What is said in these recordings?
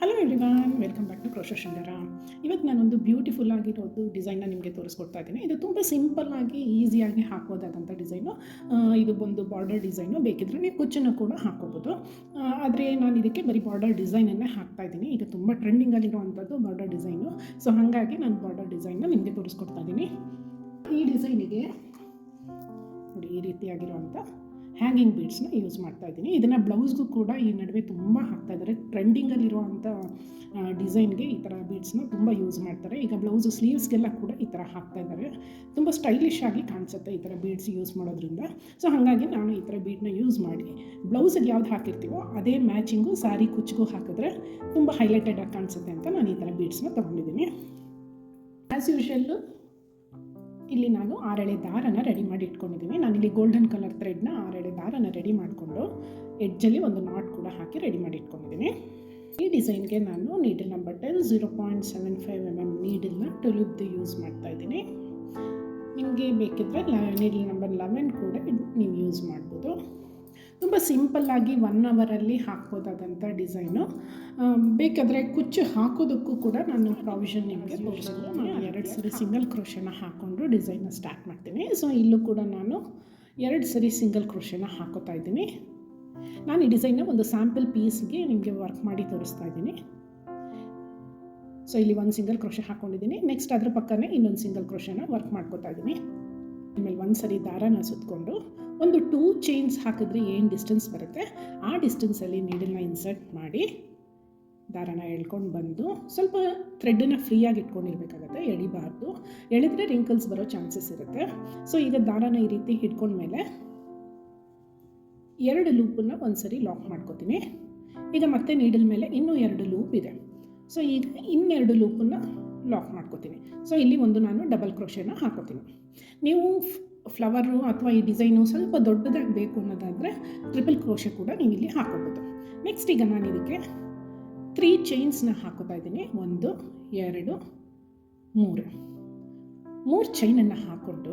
Hello everyone welcome back to crochet Shringara ಇವತ್ತು ನಾನೊಂದು beautiful ಆಗಿರೋದು ಡಿಸೈನ್ನ ನಿಮಗೆ ತೋರಿಸ್ಕೊಡ್ತಾ ಇದ್ದೀನಿ. ಇದು ತುಂಬ ಸಿಂಪಲ್ ಆಗಿ ಈಸಿಯಾಗಿ ಹಾಕೋದಾದಂಥ ಡಿಸೈನು ಇದು ಒಂದು ಬಾರ್ಡರ್ ಡಿಸೈನು ಬೇಕಿದ್ರೆ ನೀವು ಕುಚ್ಚನ್ನು ಕೂಡ ಹಾಕೋಬೋದು ಆದರೆ ನಾನು ಇದಕ್ಕೆ ಬರೀ ಬಾರ್ಡರ್ ಡಿಸೈನನ್ನೇ ಹಾಕ್ತಾ ಇದ್ದೀನಿ. ಇದು ತುಂಬ ಟ್ರೆಂಡಿಂಗಲ್ಲಿರುವಂಥದ್ದು ಬಾರ್ಡರ್ ಡಿಸೈನು ಸೊ ಹಾಗಾಗಿ ನಾನು ಬಾರ್ಡರ್ ಡಿಸೈನ್ನ ನಿಮಗೆ ತೋರಿಸ್ಕೊಡ್ತಾ ಇದ್ದೀನಿ. ಈ ಡಿಸೈನಿಗೆ ನೋಡಿ, ಈ ರೀತಿಯಾಗಿರುವಂಥ ಹ್ಯಾಂಗಿಂಗ್ ಬೀಡ್ಸ್ನ ಯೂಸ್ ಮಾಡ್ತಾ ಇದ್ದೀನಿ. ಇದನ್ನು ಬ್ಲೌಸ್ಗೂ ಕೂಡ ಈ ನಡುವೆ ತುಂಬ ಹಾಕ್ತಾ ಇದ್ದಾರೆ. ಟ್ರೆಂಡಿಂಗಲ್ಲಿರುವಂಥ ಡಿಸೈನ್ಗೆ ಈ ಥರ ಬೀಡ್ಸ್ನ ತುಂಬ ಯೂಸ್ ಮಾಡ್ತಾರೆ. ಈಗ ಬ್ಲೌಸು ಸ್ಲೀವ್ಸ್ಗೆಲ್ಲ ಕೂಡ ಈ ಥರ ಹಾಕ್ತಾ ಇದ್ದಾರೆ. ತುಂಬ ಸ್ಟೈಲಿಶ್ ಆಗಿ ಕಾಣಿಸುತ್ತೆ ಈ ಥರ ಬೀಡ್ಸ್ ಯೂಸ್ ಮಾಡೋದ್ರಿಂದ. ಸೊ, ಹಾಗಾಗಿ ನಾನು ಈ ಥರ ಬೀಡ್ನ ಯೂಸ್ ಮಾಡಿ, ಬ್ಲೌಸಿಗೆ ಯಾವ್ದು ಹಾಕಿರ್ತೀವೋ ಅದೇ ಮ್ಯಾಚಿಂಗು ಸಾರಿ ಕುಚ್ಚಿಗೂ ಹಾಕಿದ್ರೆ ತುಂಬ ಹೈಲೈಟೆಡ್ ಆಗಿ ಕಾಣಿಸುತ್ತೆ ಅಂತ ನಾನು ಈ ಥರ ಬೀಡ್ಸ್ನ ತೊಗೊಂಡಿದ್ದೀನಿ. ಆ್ಯಸ್ ಯೂಶಲ್ಲು ಇಲ್ಲಿ ನಾನು ಆರಳೆ ದಾರನ ರೆಡಿ ಮಾಡಿ ಇಟ್ಕೊಂಡಿದ್ದೀನಿ ನಾನಿಲ್ಲಿ ಗೋಲ್ಡನ್ ಕಲರ್ ಥ್ರೆಡ್ನ ಆರಳೆ ದಾರನ ರೆಡಿ ಮಾಡಿಕೊಂಡು ಎಡ್ಜಲ್ಲಿ ಒಂದು ನಾಟ್ ಕೂಡ ಹಾಕಿ ರೆಡಿ ಮಾಡಿ ಇಟ್ಕೊಂಡಿದ್ದೀನಿ ಈ ಡಿಸೈನ್ಗೆ ನಾನು needle number ten zero point seven five M M ನೀಡಲ್ನ ಟುಲಿಪ್ದು ಯೂಸ್ ಮಾಡ್ತಾ ಇದ್ದೀನಿ. ನಿಮಗೆ ಬೇಕಿದ್ದರೆ ನೀಡಲ್ ನಂಬರ್ ಲೆವೆನ್ ಕೂಡ ನೀವು ಯೂಸ್ ಮಾಡ್ಬೋದು. ತುಂಬ ಸಿಂಪಲ್ಲಾಗಿ ಒನ್ ಅವರಲ್ಲಿ ಹಾಕ್ಬೋದಾದಂಥ ಡಿಸೈನು. ಬೇಕಾದರೆ ಕುಚ್ಚು ಹಾಕೋದಕ್ಕೂ ಕೂಡ ನಾನು ಪ್ರಾವಿಷನ್ ನಿಮಗೆ ತೋರಿಸ್ತೀನಿ ನಾನು ಎರಡು ಸರಿ ಸಿಂಗಲ್ ಕ್ರೋಶನ ಹಾಕ್ಕೊಂಡು ಡಿಸೈನ್ನ ಸ್ಟಾರ್ಟ್ ಮಾಡ್ತೀನಿ. ಸೊ ಇಲ್ಲೂ ಕೂಡ ನಾನು ಎರಡು ಸರಿ ಸಿಂಗಲ್ ಕ್ರೋಶನ ಹಾಕೋತಾ ಇದ್ದೀನಿ. ನಾನು ಈ ಡಿಸೈನ್ನ ಒಂದು ಸ್ಯಾಂಪಲ್ ಪೀಸ್ಗೆ ನಿಮಗೆ ವರ್ಕ್ ಮಾಡಿ ತೋರಿಸ್ತಾ ಇದ್ದೀನಿ. ಸೊ ಇಲ್ಲಿ ಒಂದು ಸಿಂಗಲ್ ಕ್ರೋಷನ್ ಹಾಕ್ಕೊಂಡಿದ್ದೀನಿ ನೆಕ್ಸ್ಟ್ ಅದ್ರ ಪಕ್ಕನೇ ಇನ್ನೊಂದು ಸಿಂಗಲ್ ಕ್ರೋಶನ ವರ್ಕ್ ಮಾಡ್ಕೋತಾ ಇದ್ದೀನಿ. ಆಮೇಲೆ ಒಂದು ಸರಿ ದಾರನ ಸುತ್ತಕೊಂಡು ಒಂದು ಟೂ ಚೈನ್ಸ್ ಹಾಕಿದ್ರೆ ಏನು ಡಿಸ್ಟೆನ್ಸ್ ಬರುತ್ತೆ? ಆ ಡಿಸ್ಟೆನ್ಸಲ್ಲಿ ನೀಡಲ್ನ ಇನ್ಸರ್ಟ್ ಮಾಡಿ ದಾರನ ಎಳ್ಕೊಂಡು ಬಂದು ಸ್ವಲ್ಪ ಥ್ರೆಡ್ಡನ್ನು ಫ್ರೀಯಾಗಿ ಇಟ್ಕೊಂಡಿರ್ಬೇಕಾಗತ್ತೆ, ಎಳಿಬಾರ್ದು. ಎಳೆದ್ರೆ ರಿಂಕಲ್ಸ್ ಬರೋ ಚಾನ್ಸಸ್ ಇರುತ್ತೆ. ಸೊ ಈಗ ದಾರನ ಈ ರೀತಿ ಹಿಡ್ಕೊಂಡ್ಮೇಲೆ ಎರಡು ಲೂಪನ್ನು ಒಂದು ಸರಿ ಲಾಕ್ ಮಾಡ್ಕೋತೀನಿ. ಈಗ ಮತ್ತೆ ನೀಡಲ್ ಮೇಲೆ ಇನ್ನೂ ಎರಡು ಲೂಪ್ ಇದೆ. ಸೊ ಈಗ ಇನ್ನೆರಡು ಲೂಪನ್ನು ಲಾಕ್ ಮಾಡ್ಕೋತೀನಿ. ಸೊ ಇಲ್ಲಿ ಒಂದು ನಾನು ಡಬಲ್ ಕ್ರೋಶನ ಹಾಕೋತೀನಿ. ನೀವು ಫ್ಲವರು ಅಥವಾ ಈ ಡಿಸೈನು ಸ್ವಲ್ಪ ದೊಡ್ಡದಾಗಿ ಬೇಕು ಅನ್ನೋದಾದರೆ ಟ್ರಿಪಲ್ ಕ್ರೋಶೆ ಕೂಡ ನೀವು ಇಲ್ಲಿ ಹಾಕೋಬೋದು. ನೆಕ್ಸ್ಟ್ ಈಗ ನಾನು ಇದಕ್ಕೆ ತ್ರೀ ಚೈನ್ಸ್ನ ಹಾಕೋತಾ ಇದ್ದೀನಿ. ಒಂದು, ಎರಡು, ಮೂರು. ಮೂರು ಚೈನನ್ನು ಹಾಕ್ಕೊಂಡು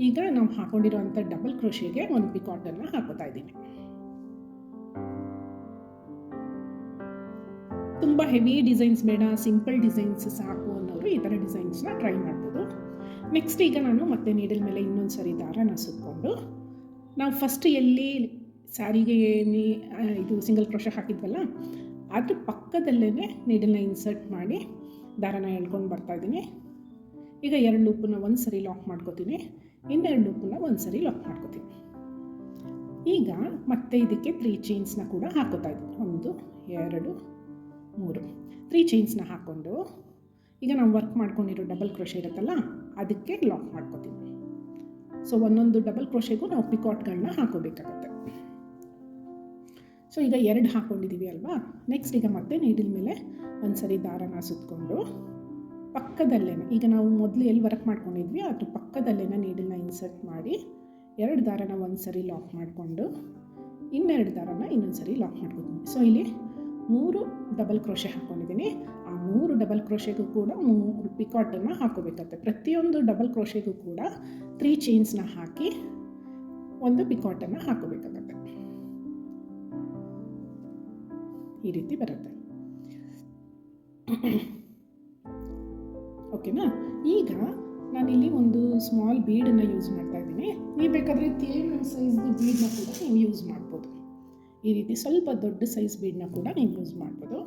ಈಗ ನಾವು ಹಾಕೊಂಡಿರೋವಂಥ ಡಬಲ್ ಕ್ರೋಶೆಗೆ ಒಂದು ಪಿಕಾಟನ್ನು ಹಾಕೋತಾ ಇದ್ದೀನಿ. ತುಂಬ ಹೆವಿ ಡಿಸೈನ್ಸ್ ಬೇಡ ಸಿಂಪಲ್ ಡಿಸೈನ್ಸ್ ಸಾಕು ಅನ್ನೋರು ಈ ಥರ ಡಿಸೈನ್ಸ್ನ ಟ್ರೈ ಮಾಡ್ಬೋದು. ನೆಕ್ಸ್ಟ್ ಈಗ ನಾನು ಮತ್ತೆ ನೀಡಲ್ ಮೇಲೆ ಇನ್ನೊಂದು ಸರಿ ದಾರನ ಸುತ್ಕೊಂಡು, ನಾವು ಫಸ್ಟ್ ಎಲ್ಲಿ ಸ್ಯಾರಿಗೆ ಇದು ಸಿಂಗಲ್ ಕ್ರೋಶ ಹಾಕಿದ್ವಲ್ಲ ಅದ್ರ ಪಕ್ಕದಲ್ಲೇ ನೀಡಲ್ನ ಇನ್ಸರ್ಟ್ ಮಾಡಿ ದಾರನ ಎಳ್ಕೊಂಡು ಬರ್ತಾ ಇದ್ದೀನಿ ಈಗ ಎರಡು ಲೂಪನ್ನ ಒಂದು ಸರಿ ಲಾಕ್ ಮಾಡ್ಕೋತೀನಿ. ಇನ್ನೆರಡು ಲೂಪನ್ನ ಒಂದು ಸರಿ ಲಾಕ್ ಮಾಡ್ಕೋತೀನಿ. ಈಗ ಮತ್ತೆ ಇದಕ್ಕೆ ತ್ರೀ ಚೈನ್ಸ್ನ ಕೂಡ ಹಾಕೋತಾ ಇದ್ದೀನಿ. ಒಂದು, ಎರಡು, ಮೂರು. ತ್ರೀ ಚೈನ್ಸ್ನ ಹಾಕ್ಕೊಂಡು ಈಗ ನಾವು ವರ್ಕ್ ಮಾಡ್ಕೊಂಡಿರೋ ಡಬಲ್ ಕ್ರೋಶೆ ಇರುತ್ತಲ್ಲ, ಅದಕ್ಕೆ ಲಾಕ್ ಮಾಡ್ಕೋತೀವಿ ಸೊ ಒಂದೊಂದು ಡಬಲ್ ಕ್ರೋಶೆಗೂ ನಾವು ಪಿಕಾಟ್ಗಳನ್ನ ಹಾಕೋಬೇಕಾಗತ್ತೆ. ಸೊ ಈಗ ಎರಡು ಹಾಕ್ಕೊಂಡಿದ್ದೀವಿ ಅಲ್ವಾ? ನೆಕ್ಸ್ಟ್ ಈಗ ಮತ್ತೆ ನೀಡಿನ ಮೇಲೆ ಒಂದು ಸರಿ ದಾರನ ಸುತ್ತಕೊಂಡು ಪಕ್ಕದಲ್ಲೇ ಈಗ ನಾವು ಮೊದಲು ಎಲ್ಲಿ ವರ್ಕ್ ಮಾಡ್ಕೊಂಡಿದ್ವಿ, ಅದ್ರ ಪಕ್ಕದಲ್ಲೇ ನೀಡಲ್ನ ಇನ್ಸರ್ಟ್ ಮಾಡಿ, ಎರಡು ದಾರನ ಒಂದು ಸರಿ ಲಾಕ್ ಮಾಡಿಕೊಂಡು, ಇನ್ನೆರಡು ದಾರನ ಇನ್ನೊಂದು ಸರಿ ಲಾಕ್ ಮಾಡ್ಕೊತೀವಿ. ಸೊ ಇಲ್ಲಿ ಮೂರು ಡಬಲ್ ಕ್ರೋಶೆ ಹಾಕ್ಕೊಂಡಿದ್ದೀನಿ ಆ ಮೂರು ಡಬಲ್ ಕ್ರೋಶೆಗೂ ಕೂಡ ಮೂರು ಪಿಕಾಟನ್ನು ಹಾಕೋಬೇಕಾಗುತ್ತೆ. ಪ್ರತಿಯೊಂದು ಡಬಲ್ ಕ್ರೋಶೆಗೂ ಕೂಡ ತ್ರೀ ಚೈನ್ಸ್ನ ಹಾಕಿ ಒಂದು ಪಿಕಾಟನ್ನು ಹಾಕೋಬೇಕಾಗತ್ತೆ. ಈ ರೀತಿ ಬರುತ್ತೆ. ಓಕೆನಾ ಈಗ ನಾನಿಲ್ಲಿ ಒಂದು ಸ್ಮಾಲ್ ಬೀಡನ್ನು ಯೂಸ್ ಮಾಡ್ತಾ ಇದ್ದೀನಿ. ನೀವು ಬೇಕಾದರೆ ತೇನ್ ಸೈಜ್ದು ಬೀಡನ್ನ ಕೂಡ ನೀವು ಯೂಸ್ ಮಾಡ್ಬೋದು. ಈ ರೀತಿ ಸ್ವಲ್ಪ ದೊಡ್ಡ ಸೈಜ್ ಬೀಡನ್ನ ಕೂಡ ನೀವು ಯೂಸ್ ಮಾಡ್ಬೋದು.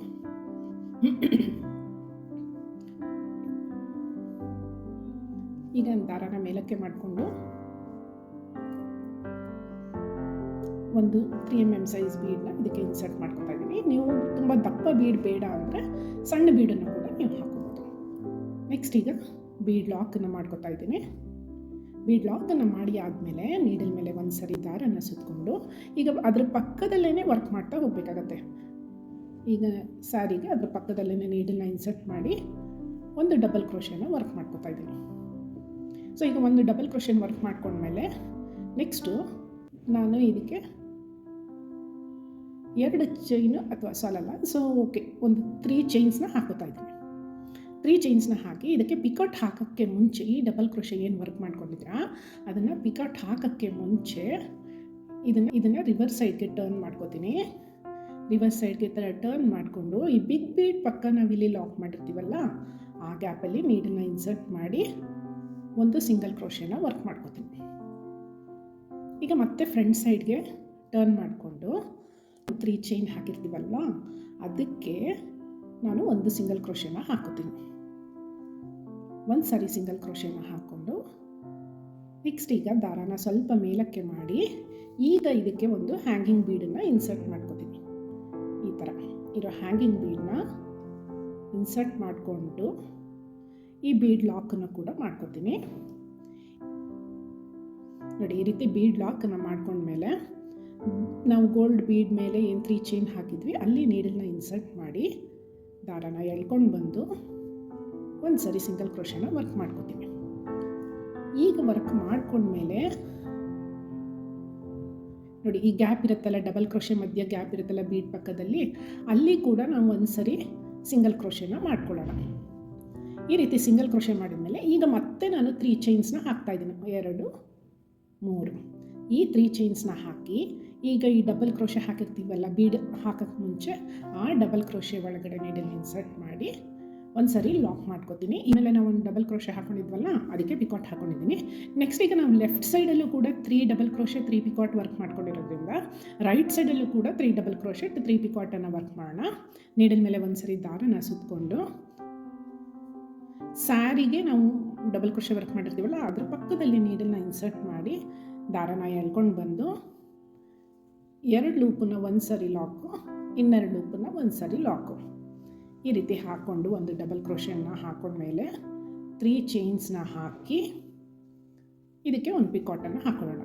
ಈಗ ದಾರನ ಮೇಲಕ್ಕೆ ಮಾಡಿಕೊಂಡು ಒಂದು ತ್ರೀ ಎಂ ಎಂ ಸೈಜ್ ಬೀಡನ್ನ ಇದಕ್ಕೆ ಇನ್ಸರ್ಟ್ ಮಾಡ್ಕೊತಾ ಇದ್ದೀನಿ ನೀವು ತುಂಬ ದಪ್ಪ ಬೀಡ್ ಬೇಡ ಅಂದರೆ ಸಣ್ಣ ಬೀಡನ್ನು ಕೂಡ ನೀವು ಹಾಕೋಬೋದು ನೆಕ್ಸ್ಟ್ ಈಗ ಬೀಡ್ ಲಾಕನ್ನು ಮಾಡ್ಕೊತಾ ಇದ್ದೀನಿ ಬೀಡ್ ಲಾಕನ್ನು ಮಾಡಿ ಆದಮೇಲೆ ನೀಡಲ್ ಮೇಲೆ ಒಂದು ಸರಿ ದಾರನ್ನು ಸುತ್ತಕೊಂಡು ಈಗ ಅದ್ರ ಪಕ್ಕದಲ್ಲೇ ವರ್ಕ್ ಮಾಡ್ತಾ ಹೋಗಬೇಕಾಗತ್ತೆ. ಈಗ ಸ್ಯಾರಿಗೆ ಅದ್ರ ಪಕ್ಕದಲ್ಲೇ ನೀಡಲ್ನ ಇನ್ಸರ್ಟ್ ಮಾಡಿ ಒಂದು ಡಬಲ್ ಕ್ರೋಶನ ವರ್ಕ್ ಮಾಡ್ಕೋತಾ ಇದ್ದೀನಿ. ಸೊ ಈಗ ಒಂದು ಡಬಲ್ ಕ್ರೋಶನ್ ವರ್ಕ್ ಮಾಡ್ಕೊಂಡ್ಮೇಲೆ ನೆಕ್ಸ್ಟು ನಾನು ಇದಕ್ಕೆ ಎರಡು ಚೈನು ಅಥವಾ ಸಾಲಲ್ಲ ಸೊ ಓಕೆ ಒಂದು ತ್ರೀ ಚೈನ್ಸ್ನ ಹಾಕೋತಾ ಇದ್ದೀನಿ. ತ್ರೀ ಚೈನ್ಸ್ನ ಹಾಕಿ ಇದಕ್ಕೆ ಪಿಕಟ್ ಹಾಕೋಕ್ಕೆ ಮುಂಚೆ ಈ ಡಬಲ್ ಕ್ರೋಶೆ ಏನು ವರ್ಕ್ ಮಾಡ್ಕೊಂಡಿದ್ರಾ ಅದನ್ನು ಪಿಕಟ್ ಹಾಕೋಕ್ಕೆ ಮುಂಚೆ ಇದನ್ನು ಇದನ್ನು ರಿವರ್ಸ್ ಸೈಡ್ಗೆ ಟರ್ನ್ ಮಾಡ್ಕೋತೀನಿ. ರಿವರ್ಸ್ ಸೈಡ್ಗೆ ಥರ ಟರ್ನ್ ಮಾಡಿಕೊಂಡು ಈ ಬಿಗ್ ಬೀಡ್ ಪಕ್ಕ ನಾವು ಇಲ್ಲಿ ಲಾಕ್ ಮಾಡಿರ್ತೀವಲ್ಲ, ಆ ಗ್ಯಾಪಲ್ಲಿ ನೀಡನ್ನು ಇನ್ಸರ್ಟ್ ಮಾಡಿ ಒಂದು ಸಿಂಗಲ್ ಕ್ರೋಶೆನ ವರ್ಕ್ ಮಾಡ್ಕೋತೀನಿ. ಈಗ ಮತ್ತೆ ಫ್ರಂಟ್ ಸೈಡ್ಗೆ ಟರ್ನ್ ಮಾಡಿಕೊಂಡು ತ್ರೀ ಚೈನ್ ಹಾಕಿರ್ತೀವಲ್ಲ, ಅದಕ್ಕೆ ನಾನು ಒಂದು ಸಿಂಗಲ್ ಕ್ರೋಶೆನ ಹಾಕೋತೀನಿ ಒಂದು ಸಾರಿ ಸಿಂಗಲ್ ಕ್ರೋಶೆನ ಹಾಕ್ಕೊಂಡು ನೆಕ್ಸ್ಟ್ ಈಗ ದಾರಾನ ಸ್ವಲ್ಪ ಮೇಲಕ್ಕೆ ಮಾಡಿ, ಈಗ ಇದಕ್ಕೆ ಒಂದು ಹ್ಯಾಂಗಿಂಗ್ ಬೀಡನ್ನು ಇನ್ಸರ್ಟ್ ಮಾಡ್ಕೋತೀನಿ. ಈ ಥರ ಇರೋ ಹ್ಯಾಂಗಿಂಗ್ ಬೀಡನ್ನ ಇನ್ಸರ್ಟ್ ಮಾಡಿಕೊಂಡು ಈ ಬೀಡ್ ಲಾಕನ್ನು ಕೂಡ ಮಾಡ್ಕೋತೀನಿ. ನೋಡಿ, ಈ ರೀತಿ ಬೀಡ್ ಲಾಕನ್ನು ಮಾಡ್ಕೊಂಡ್ಮೇಲೆ ನಾವು ಗೋಲ್ಡ್ ಬೀಡ್ ಮೇಲೆ ಏನು ತ್ರೀ ಚೈನ್ ಹಾಕಿದ್ವಿ, ಅಲ್ಲಿ ನೀಡಲ್ನ ಇನ್ಸರ್ಟ್ ಮಾಡಿ ದಾರಾನ ಎಳ್ಕೊಂಡು ಬಂದು ಒಂದು ಸರಿ ಸಿಂಗಲ್ ಕ್ರೋಶನ ವರ್ಕ್ ಮಾಡ್ಕೊತೀನಿ. ಈಗ ವರ್ಕ್ ಮಾಡ್ಕೊಂಡ್ಮೇಲೆ ನೋಡಿ, ಈ ಗ್ಯಾಪ್ ಇರುತ್ತಲ್ಲ ಡಬಲ್ ಕ್ರೋಷೆ ಮಧ್ಯ ಗ್ಯಾಪ್ ಇರುತ್ತಲ್ಲ ಬೀಟ್ ಪಕ್ಕದಲ್ಲಿ, ಅಲ್ಲಿ ಕೂಡ ನಾವು ಒಂದು ಸರಿ ಸಿಂಗಲ್ ಕ್ರೋಶೆನ ಮಾಡ್ಕೊಳ್ಳೋಣ. ಈ ರೀತಿ ಸಿಂಗಲ್ ಕ್ರೋಶೆ ಮಾಡಿದ್ಮೇಲೆ ಈಗ ಮತ್ತೆ ನಾನು ತ್ರೀ ಚೈನ್ಸ್ನ ಹಾಕ್ತಾಯಿದ್ದೀನಿ ಎರಡು, ಮೂರು. ಈ ತ್ರೀ ಚೈನ್ಸ್ನ ಹಾಕಿ, ಈಗ ಈ ಡಬಲ್ ಕ್ರೋಶೆ ಹಾಕಿರ್ತೀವಲ್ಲ ಬೀಡ್ ಹಾಕೋಕ್ಕೆ ಮುಂಚೆ, ಆ ಡಬಲ್ ಕ್ರೋಶೆ ಒಳಗಡೆ ನೀಡಲ್ಲಿ ಇನ್ಸರ್ಟ್ ಮಾಡಿ ಒಂದು ಸರಿ ಲಾಕ್ ಮಾಡ್ಕೋತೀನಿ. ಇಮೇಲೆ ನಾವು ಒಂದು ಡಬಲ್ ಕ್ರೋಶೆ ಹಾಕೊಂಡಿದ್ವಲ್ಲ, ಅದಕ್ಕೆ ಪಿಕಾಟ್ ಹಾಕೊಂಡಿದ್ದೀನಿ ನೆಕ್ಸ್ಟ್ ಈಗ ನಾವು ಲೆಫ್ಟ್ ಸೈಡಲ್ಲೂ ಕೂಡ three double crochet three picot work ಮಾಡ್ಕೊಂಡಿರೋದ್ರಿಂದ right ಸೈಡಲ್ಲೂ ಕೂಡ ತ್ರೀ ಡಬಲ್ ಕ್ರೋಶೆ ತ್ರೀ ಪಿಕಾಟನ್ನು ವರ್ಕ್ ಮಾಡೋಣ. ನೀಡಿದ ಮೇಲೆ ಒಂದು ಸರಿ ದಾರನ ಸುತ್ತಕೊಂಡು ಸ್ಯಾರಿಗೆ ನಾವು ಡಬಲ್ ಕ್ರೋಶೆ ವರ್ಕ್ ಮಾಡಿರ್ತೀವಲ್ಲ, ಅದ್ರ ಪಕ್ಕದಲ್ಲಿ ನೀಡಲ್ನ ಇನ್ಸರ್ಟ್ ಮಾಡಿ ದಾರನ ಎಳ್ಕೊಂಡು ಬಂದು, ಎರಡು ಲೂಪನ್ನ ಒಂದು ಸರಿ ಲಾಕು ಇನ್ನೆರಡು ಲೂಪನ್ನ ಒಂದು ಸರಿ ಲಾಕು ಈ ರೀತಿ ಹಾಕ್ಕೊಂಡು ಒಂದು ಡಬಲ್ ಕ್ರೋಷನ್ನ ಹಾಕೊಂಡ್ಮೇಲೆ ತ್ರೀ ಚೈನ್ಸ್ನ ಹಾಕಿ ಇದಕ್ಕೆ ಒಂದು ಪಿಕಾಟನ್ನು ಹಾಕೊಳ್ಳೋಣ.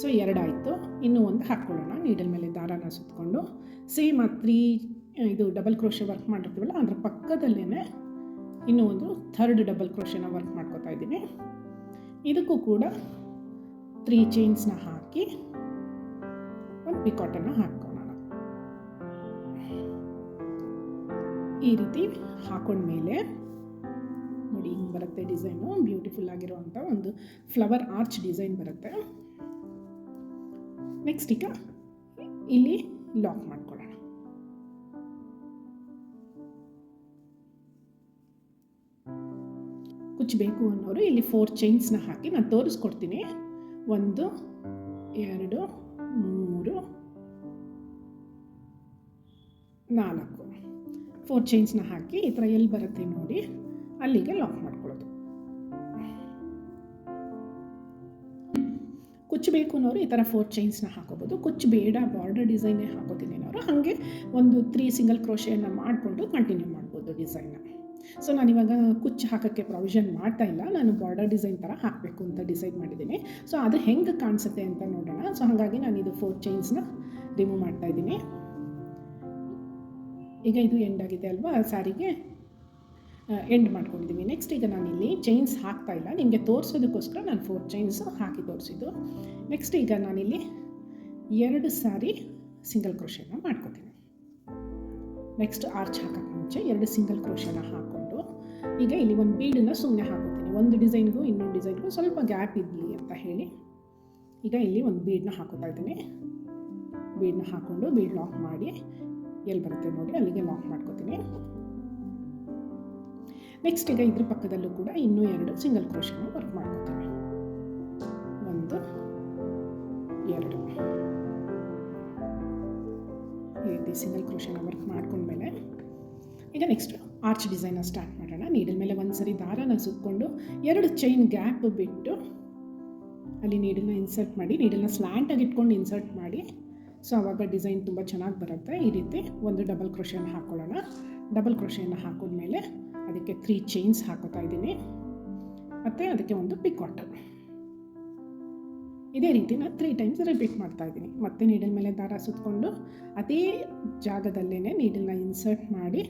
ಸೊ ಎರಡಾಯಿತು. ಇನ್ನೂ ಒಂದು ಹಾಕ್ಕೊಳ್ಳೋಣ. ನೀಡಲ್ ಮೇಲೆ ದಾರಾನ ಸುತ್ತಕೊಂಡು ಸೇಮ್ ಆ ತ್ರೀ ಇದು ಡಬಲ್ ಕ್ರೋಷ ವರ್ಕ್ ಮಾಡಿರ್ತೀವಲ್ಲ, ಅದ್ರ ಪಕ್ಕದಲ್ಲೇ ಇನ್ನೂ ಒಂದು ಥರ್ಡ್ ಡಬಲ್ ಕ್ರೋಶೆನ ವರ್ಕ್ ಮಾಡ್ಕೋತಾ ಇದ್ದೀನಿ. ಇದಕ್ಕೂ ಕೂಡ ತ್ರೀ ಚೈನ್ಸ್ನ ಹಾಕಿ ಒಂದು ಪಿಕಾಟನ್ನು ಹಾಕ್ಕೊಳ್ಳೋಣ. ಈ ರೀತಿ ಹಾಕೊಂಡ್ಮೇಲೆ ನೋಡಿ ಹಿಂಗೆ ಬರುತ್ತೆ ಡಿಸೈನು. ಬ್ಯೂಟಿಫುಲ್ ಆಗಿರುವಂಥ ಒಂದು ಫ್ಲವರ್ ಆರ್ಚ್ ಡಿಸೈನ್ ಬರುತ್ತೆ. ನೆಕ್ಸ್ಟ್ ಈಗ ಇಲ್ಲಿ ಲಾಕ್ ಮಾಡ್ಕೊಳ್ಳೋಣ. ಕುಚ್ಚಬೇಕು ಅನ್ನೋರು ಇಲ್ಲಿ ಫೋರ್ ಚೈನ್ಸ್ನ ಹಾಕಿ ನಾನು ತೋರಿಸ್ಕೊಡ್ತೀನಿ. ಒಂದು, ಎರಡು, ಮೂರು, ನಾಲ್ಕು. ಫೋರ್ ಚೈನ್ಸ್ನ ಹಾಕಿ ಈ ಥರ ಎಲ್ಲಿ ಬರುತ್ತೆ ನೋಡಿ, ಅಲ್ಲಿಗೆ ಲಾಕ್ ಮಾಡ್ಕೊಳ್ಳೋದು. ಕುಚ್ಚಬೇಕು ಅನ್ನೋರು ಈ ಥರ ಫೋರ್ ಚೈನ್ಸ್ನ ಹಾಕೋಬೋದು. ಕುಚ್ಚು ಬೇಡ ಬಾರ್ಡರ್ ಡಿಸೈನೇ ಹಾಕೋತೀನಿ ಅನ್ನೋರು. ಹಾಗೆ ಒಂದು ತ್ರೀ ಸಿಂಗಲ್ ಕ್ರೋಶೆಯನ್ನು ಮಾಡಿಕೊಂಡು ಕಂಟಿನ್ಯೂ ಮಾಡ್ಬೋದು ಡಿಸೈನ್ನ ಸೊ ನಾನಿವಾಗ ಕುಚ್ಚು ಹಾಕೋಕ್ಕೆ ಪ್ರೊವಿಷನ್ ಮಾಡ್ತಾ ಇಲ್ಲ. ನಾನು ಬಾರ್ಡರ್ ಡಿಸೈನ್ ಥರ ಹಾಕಬೇಕು ಅಂತ ಡಿಸೈಡ್ ಮಾಡಿದ್ದೀನಿ. ಸೊ ಅದು ಹೆಂಗೆ ಕಾಣಿಸುತ್ತೆ ಅಂತ ನೋಡೋಣ. ಸೊ ಹಾಗಾಗಿ ನಾನು ಇದು ಫೋರ್ ಚೈನ್ಸ್ನ ರಿಮೂವ್ ಮಾಡ್ತಾ ಇದ್ದೀನಿ. ಈಗ ಇದು ಎಂಡ್ ಆಗಿದೆ ಅಲ್ವಾ? ಸ್ಯಾರಿಗೆ ಎಂಡ್ ಮಾಡ್ಕೊಂಡಿದ್ದೀನಿ ನೆಕ್ಸ್ಟ್ ಈಗ ನಾನಿಲ್ಲಿ ಚೈನ್ಸ್ ಹಾಕ್ತಾ ಇಲ್ಲ. ನಿಮಗೆ ತೋರಿಸೋದಕ್ಕೋಸ್ಕರ ನಾನು ಫೋರ್ ಚೈನ್ಸು ಹಾಕಿ ತೋರಿಸಿದ್ದು. ನೆಕ್ಸ್ಟ್ ಈಗ ನಾನಿಲ್ಲಿ ಎರಡು ಸಾರಿ ಸಿಂಗಲ್ ಕ್ರೋಶೆನ ಮಾಡ್ಕೊತೀನಿ. ನೆಕ್ಸ್ಟ್ ಆರ್ಚ್ ಹಾಕೋಕ್ಕೆ ಮುಂಚೆ ಎರಡು ಸಿಂಗಲ್ ಕ್ರೋಶನ ಹಾಕ್ಕೊಂಡು ಈಗ ಇಲ್ಲಿ ಒಂದು ಬೀಡನ್ನು ಸುಮ್ಮನೆ ಹಾಕೋತೀನಿ. ಒಂದು ಡಿಸೈನ್ಗೂ ಇನ್ನೊಂದು ಡಿಸೈನ್ಗೂ ಸ್ವಲ್ಪ ಗ್ಯಾಪ್ ಇರಲಿ ಅಂತ ಹೇಳಿ, ಈಗ ಇಲ್ಲಿ ಒಂದು ಬೀಡನ್ನ ಹಾಕೋತಾ ಇದ್ದೀನಿ. ಬೀಡನ್ನ ಹಾಕ್ಕೊಂಡು ಬೀಡ್ ಲಾಕ್ ಮಾಡಿ ಎಲ್ಲಿ ಬರುತ್ತೆ ನೋಡಿ, ಅಲ್ಲಿಗೆ ಲಾಕ್ ಮಾಡ್ಕೋತೀನಿ. ನೆಕ್ಸ್ಟ್ ಈಗ ಇದ್ರ ಪಕ್ಕದಲ್ಲೂ ಕೂಡ ಇನ್ನೂ ಎರಡು ಸಿಂಗಲ್ ಕ್ರೋಶನ ವರ್ಕ್ ಮಾಡ್ಕೋತೀನಿ. ಒಂದು, ಎರಡು. ಸಿಂಗಲ್ ಕ್ರೋಶನ ವರ್ಕ್ ಮಾಡ್ಕೊಂಡ್ಮೇಲೆ ಈಗ ನೆಕ್ಸ್ಟ್ ಆರ್ಚ್ ಡಿಸೈನ ಸ್ಟಾರ್ಟ್ ಮಾಡೋಣ. ನೀಡಲ್ ಮೇಲೆ ಒಂದು ಸರಿ ದಾರನ ಸುತ್ತಕೊಂಡು ಎರಡು ಚೈನ್ ಗ್ಯಾಪ್ ಬಿಟ್ಟು ಅಲ್ಲಿ ನೀಡಲ್ನ ಇನ್ಸರ್ಟ್ ಮಾಡಿ ನೀಡಲ್ನ ಸ್ಲ್ಯಾಂಟಾಗಿ ಇಟ್ಕೊಂಡು ಇನ್ಸರ್ಟ್ ಮಾಡಿ. ಸೊ ಆವಾಗ ಡಿಸೈನ್ ತುಂಬ ಚೆನ್ನಾಗಿ ಬರುತ್ತೆ. ಈ ರೀತಿ ಒಂದು ಡಬಲ್ ಕ್ರೋಶನ ಹಾಕ್ಕೊಳ್ಳೋಣ ಡಬಲ್ ಕ್ರಷಿಯನ್ನು ಹಾಕಿದ ಮೇಲೆ ಅದಕ್ಕೆ ತ್ರೀ ಚೈನ್ಸ್ ಹಾಕೋತಾ ಇದ್ದೀನಿ. ಮತ್ತು ಅದಕ್ಕೆ ಒಂದು ಪಿಕಾಟ್ ಇದೇ ರೀತಿ ನಾನು ತ್ರೀ ಟೈಮ್ಸ್ ರಿಪೀಟ್ ಮಾಡ್ತಾ ಇದ್ದೀನಿ. ಮತ್ತೆ ನೀಡಲ್ ಮೇಲೆ ದಾರ ಸುತ್ತಕೊಂಡು ಅದೇ ಜಾಗದಲ್ಲೇ ನೀಡಲ್ನ ಇನ್ಸರ್ಟ್ ಮಾಡಿ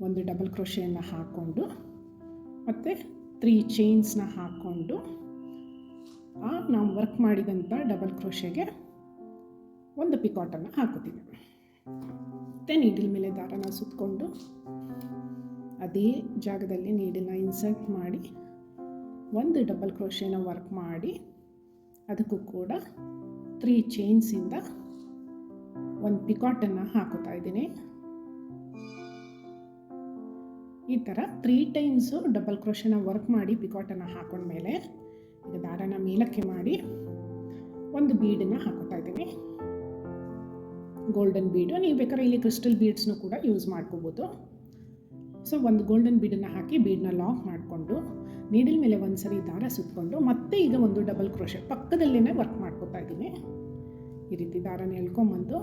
ಒಂದು ಡಬಲ್ ಕ್ರೋಷೆಯನ್ನು ಹಾಕ್ಕೊಂಡು ಮತ್ತು ತ್ರೀ ಚೈನ್ಸ್ನ ಹಾಕ್ಕೊಂಡು ಆ, ನಾವು ವರ್ಕ್ ಮಾಡಿದಂಥ ಡಬಲ್ ಕ್ರೋಶೆಗೆ ಒಂದು ಪಿಕಾಟನ್ನು ಹಾಕೋತೀವಿ ಮತ್ತು ನೀಡಿಲ್ ಮೇಲೆ ದಾರನ ಸುತ್ತಕೊಂಡು ಅದೇ ಜಾಗದಲ್ಲಿ ನೀಡನ್ನ ಇನ್ಸರ್ಟ್ ಮಾಡಿ ಒಂದು ಡಬಲ್ ಕ್ರೋಶೆನ ವರ್ಕ್ ಮಾಡಿ, ಅದಕ್ಕೂ ಕೂಡ ತ್ರೀ ಚೈನ್ಸಿಂದ ಒಂದು ಪಿಕಾಟನ್ನು ಹಾಕೋತಾ ಇದ್ದೀನಿ. ಈ ಥರ ತ್ರೀ ಟೈಮ್ಸು ಡಬಲ್ ಕ್ರೋಶನ ವರ್ಕ್ ಮಾಡಿ ಪಿಕಾಟನ್ನು ಹಾಕೊಂಡ್ಮೇಲೆ ಈಗ ದಾರನ ಮೇಲಕ್ಕೆ ಮಾಡಿ ಒಂದು ಬೀಡನ್ನು ಹಾಕೋತಾ ಇದ್ದೀನಿ ಗೋಲ್ಡನ್ ಬೀಡು ನೀವು ಬೇಕಾದ್ರೆ ಇಲ್ಲಿ ಕ್ರಿಸ್ಟಲ್ ಬೀಡ್ಸ್ನು ಕೂಡ ಯೂಸ್ ಮಾಡ್ಕೋಬೋದು. ಸೊ ಒಂದು ಗೋಲ್ಡನ್ ಬೀಡನ್ನು ಹಾಕಿ ಬೀಡನ್ನ ಲಾಕ್ ಮಾಡಿಕೊಂಡು ನೀಡಿಲ್ ಮೇಲೆ ಒಂದು ಸರಿ ದಾರ ಸುತ್ತಕೊಂಡು ಮತ್ತೆ ಈಗ ಒಂದು ಡಬಲ್ ಕ್ರೋಶೆ ಪಕ್ಕದಲ್ಲೇ ವರ್ಕ್ ಮಾಡ್ಕೋತಾ ಇದ್ದೀನಿ ಈ ರೀತಿ ದಾರನ ಎಳ್ಕೊಂಬಂದು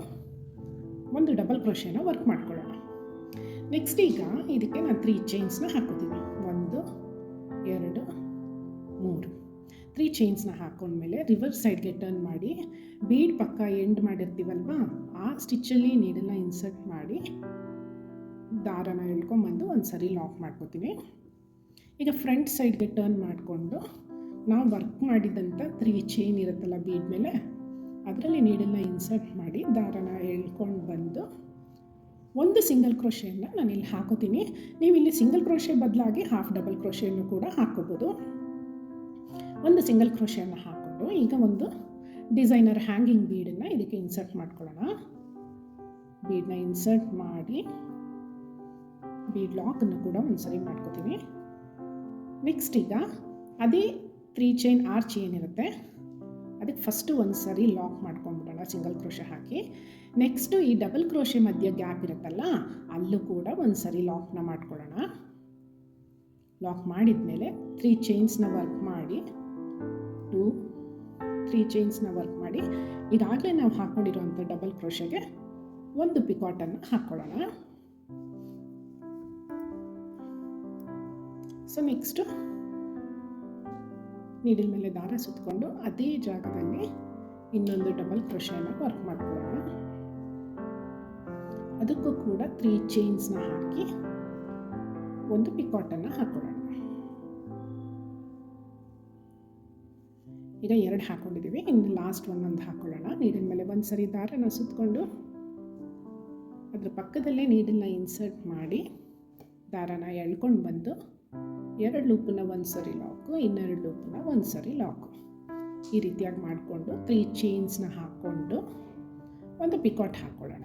ಒಂದು ಡಬಲ್ ಕ್ರೋಶೆನ ವರ್ಕ್ ಮಾಡ್ಕೊಳ್ಳೋಣ. ನೆಕ್ಸ್ಟ್ ಈಗ ಇದಕ್ಕೆ ನಾನು ತ್ರೀ ಚೈನ್ಸ್ನ ಹಾಕೋತೀನಿ ಒಂದು, ಎರಡು, ಮೂರು. ತ್ರೀ ಚೈನ್ಸ್ನ ಹಾಕೊಂಡ್ಮೇಲೆ ರಿವರ್ಸ್ ಸೈಡ್ಗೆ ಟರ್ನ್ ಮಾಡಿ ಬೀಡ್ ಪಕ್ಕ ಎಂಡ್ ಮಾಡಿರ್ತೀವಲ್ವ, ಆ ಸ್ಟಿಚ್ಚಲ್ಲಿ ನೀಡನ್ನ ಇನ್ಸರ್ಟ್ ಮಾಡಿ, ದಾರನ ಎಳ್ಕೊಂಬಂದು ಒಂದು ಸರಿ ಲಾಕ್ ಮಾಡ್ಕೋತೀನಿ ಈಗ ಫ್ರಂಟ್ ಸೈಡ್ಗೆ ಟರ್ನ್ ಮಾಡಿಕೊಂಡು, ನಾವು ವರ್ಕ್ ಮಾಡಿದಂಥ ತ್ರೀ ಚೈನ್ ಇರುತ್ತಲ್ಲ ಬೀಡ್ ಮೇಲೆ, ಅದರಲ್ಲಿ ನೀಡನ್ನ ಇನ್ಸರ್ಟ್ ಮಾಡಿ, ದಾರನ ಎಳ್ಕೊಂಡು ಬಂದು ಒಂದು ಸಿಂಗಲ್ ಕ್ರೋಶೆಯನ್ನು ನಾನು ಇಲ್ಲಿ ಹಾಕೋತೀನಿ. ನೀವು ಇಲ್ಲಿ ಸಿಂಗಲ್ ಕ್ರೋಶೆ ಬದಲಾಗಿ ಹಾಫ್ ಡಬಲ್ ಕ್ರೋಶೆಯನ್ನು ಕೂಡ ಹಾಕೋಬೋದು. ಒಂದು ಸಿಂಗಲ್ ಕ್ರೋಶೆಯನ್ನು ಹಾಕ್ಕೊಂಡು ಈಗ ಒಂದು ಡಿಸೈನರ್ ಹ್ಯಾಂಗಿಂಗ್ ಬೀಡನ್ನು ಇದಕ್ಕೆ ಇನ್ಸರ್ಟ್ ಮಾಡ್ಕೊಳ್ಳೋಣ. ಬೀಡನ್ನ ಇನ್ಸರ್ಟ್ ಮಾಡಿ ಬೀಡ್ ಲಾಕನ್ನು ಕೂಡ ಒಂದು ಸರಿ ಮಾಡ್ಕೋತೀನಿ. ನೆಕ್ಸ್ಟ್ ಈಗ ಅದೇ ತ್ರೀ ಚೈನ್ ಆರ್ಚ್ ಏನಿರುತ್ತೆ, ಅದಕ್ಕೆ ಫಸ್ಟು ಒಂದು ಸರಿ ಲಾಕ್ ಮಾಡ್ಕೊಂಡ್ಬಿಡೋಣ ಸಿಂಗಲ್ ಕ್ರೋಶೆ ಹಾಕಿ. ನೆಕ್ಸ್ಟು ಈ ಡಬಲ್ ಕ್ರೋಶೆ ಮಧ್ಯೆ ಗ್ಯಾಪ್ ಇರುತ್ತಲ್ಲ, ಅಲ್ಲೂ ಕೂಡ ಒಂದು ಸರಿ ಲಾಕ್ನ ಮಾಡ್ಕೊಳ್ಳೋಣ. ಲಾಕ್ ಮಾಡಿದ ಮೇಲೆ ತ್ರೀ ಚೈನ್ಸ್ನ ವರ್ಕ್ ಮಾಡಿ. ಟೂ ತ್ರೀ ಚೈನ್ಸ್ನ ವರ್ಕ್ ಮಾಡಿ. ಈಗಾಗಲೇ ನಾವು ಹಾಕ್ಕೊಂಡಿರುವಂಥ ಡಬಲ್ ಕ್ರೋಶೆಗೆ ಒಂದು ಪಿಕಾಟನ್ನು ಹಾಕ್ಕೊಳ್ಳೋಣ ಸೊ ನೆಕ್ಸ್ಟು ನೀಡಿದ ಮೇಲೆ ದಾರ ಸುತ್ತಕೊಂಡು ಅದೇ ಜಾಗದಲ್ಲಿ ಇನ್ನೊಂದು ಡಬಲ್ ಕ್ರೋಶನ ವರ್ಕ್ ಮಾಡ್ಕೊಳ್ಳೋಣ. ಅದಕ್ಕೂ ಕೂಡ ತ್ರೀ ಚೈನ್ಸ್ನ ಹಾಕಿ ಒಂದು ಪಿಕಾಟನ್ನು ಹಾಕ್ಕೊಳ್ಳೋಣ ಈಗ ಎರಡು ಹಾಕ್ಕೊಂಡಿದ್ದೀವಿ ಇನ್ನು ಲಾಸ್ಟ್ ಒಂದೊಂದು ಹಾಕೊಳ್ಳೋಣ. ನೀರಿನ ಮೇಲೆ ಒಂದು ಸರಿ ದಾರನ ಸುತ್ತಕೊಂಡು ಅದ್ರ ಪಕ್ಕದಲ್ಲೇ ನೀಡನ್ನ ಇನ್ಸರ್ಟ್ ಮಾಡಿ ದಾರನ ಎಳ್ಕೊಂಡು ಬಂದು ಎರಡು ಲೂಪನ್ನ ಒಂದು ಸರಿ ಲಾಕು ಇನ್ನೆರಡು ಲೂಪನ್ನ ಒಂದು ಸರಿ ಲಾಕು ಈ ರೀತಿಯಾಗಿ ಮಾಡಿಕೊಂಡು ತ್ರೀ ಚೈನ್ಸ್ನ ಹಾಕ್ಕೊಂಡು ಒಂದು ಪಿಕಾಟ್ ಹಾಕ್ಕೊಳ್ಳೋಣ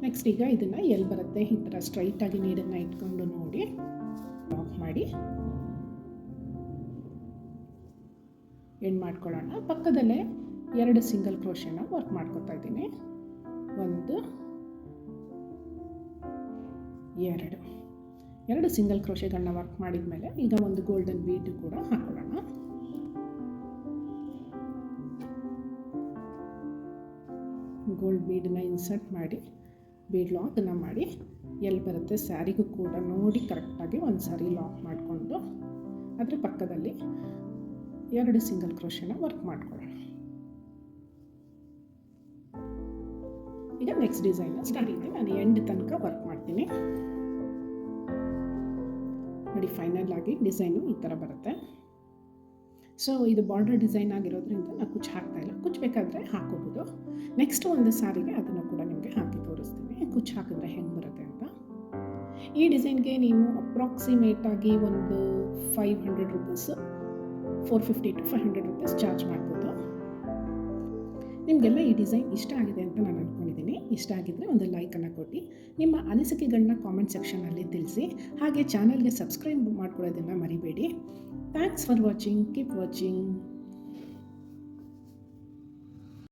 ನೆಕ್ಸ್ಟ್ ಈಗ ಇದನ್ನು ಎಲ್ಲಿ ಬರುತ್ತೆ? ಈ ಥರ ಸ್ಟ್ರೈಟಾಗಿ ನೀರನ್ನು ಇಟ್ಕೊಂಡು ನೋಡಿ. ಲಾಕ್ ಮಾಡಿ. ಎಂಡ್ ಮಾಡ್ಕೊಳ್ಳೋಣ. ಪಕ್ಕದಲ್ಲೇ ಎರಡು ಸಿಂಗಲ್ ಕ್ರೋಶನ ವರ್ಕ್ ಮಾಡ್ಕೊತಾ ಇದ್ದೀನಿ. ಒಂದು, ಎರಡು. ಎರಡು ಸಿಂಗಲ್ ಕ್ರೋಶೆಗಳನ್ನ ವರ್ಕ್ ಮಾಡಿದ ಮೇಲೆ ಈಗ ಒಂದು ಗೋಲ್ಡನ್ ಬೀಟು ಕೂಡ ಹಾಕೊಳ್ಳೋಣ. ಗೋಲ್ಡ್ ಬೀಡನ್ನ ಇನ್ಸರ್ಟ್ ಮಾಡಿ ಬೀಡ್ ಲಾಕನ್ನು ಮಾಡಿ ಎಲ್ಲಿ ಬರುತ್ತೆ ಸ್ಯಾರಿಗೂ ಕೂಡ ನೋಡಿ ಕರೆಕ್ಟಾಗಿ ಒಂದು ಸಾರಿ ಲಾಕ್ ಮಾಡಿಕೊಂಡು ಅದರ ಪಕ್ಕದಲ್ಲಿ ಎರಡು ಸಿಂಗಲ್ ಕ್ರೋಶನ ವರ್ಕ್ ಮಾಡ್ಕೊಳ್ಳೋಣ. ಈಗ ನೆಕ್ಸ್ಟ್ ಡಿಸೈನ್ ಸ್ಟಾರ್ಟ್ ನಾನು ಎಂಡ್ ತನಕ ವರ್ಕ್ ಮಾಡ್ತೀನಿ. ನೋಡಿ ಫೈನಲ್ ಆಗಿ ಡಿಸೈನು ಈ ಥರ ಬರುತ್ತೆ. ಸೊ ಇದು ಬಾರ್ಡರ್ ಡಿಸೈನ್ ಆಗಿರೋದ್ರಿಂದ ನಾನು ಕುಚ್ಚು ಹಾಕ್ತಾ ಇಲ್ಲ. ಕುಚ್ಚು ಬೇಕಾದರೆ ಹಾಕೋಬೋದು. ನೆಕ್ಸ್ಟ್ ಒಂದು ಸಾರಿಗೆ ಅದನ್ನು ಕೂಡ ನಿಮಗೆ ಹಾಕಿ ತೋರಿಸ್ತೀನಿ. ಕುಚ್ಚು ಹಾಕಿದ್ರೆ ಹೆಂಗೆ ಬರುತ್ತೆ ಅಂತ. ಈ ಡಿಸೈನ್ಗೆ ನೀವು ಅಪ್ರಾಕ್ಸಿಮೇಟಾಗಿ ಒಂದು five hundred rupees four fifty to five hundred rupees charge ಮಾಡ್ಬೋದು. ನಿಮಗೆಲ್ಲ ಈ ಡಿಸೈನ್ ಇಷ್ಟ ಆಗಿದೆ ಅಂತ ನಾನು ಅಂದ್ಕೊಂಡಿದ್ದೀನಿ ಇಷ್ಟ ಆಗಿದ್ದರೆ ಒಂದು ಲೈಕನ್ನು ಕೊಟ್ಟು ನಿಮ್ಮ ಅನಿಸಿಕೆಗಳನ್ನ ಕಾಮೆಂಟ್ ಸೆಕ್ಷನಲ್ಲಿ ತಿಳಿಸಿ. ಹಾಗೆ ಚಾನಲ್ಗೆ ಸಬ್ಸ್ಕ್ರೈಬ್ ಮಾಡ್ಕೊಳ್ಳೋದನ್ನು ಮರಿಬೇಡಿ. Thanks for watching keep watching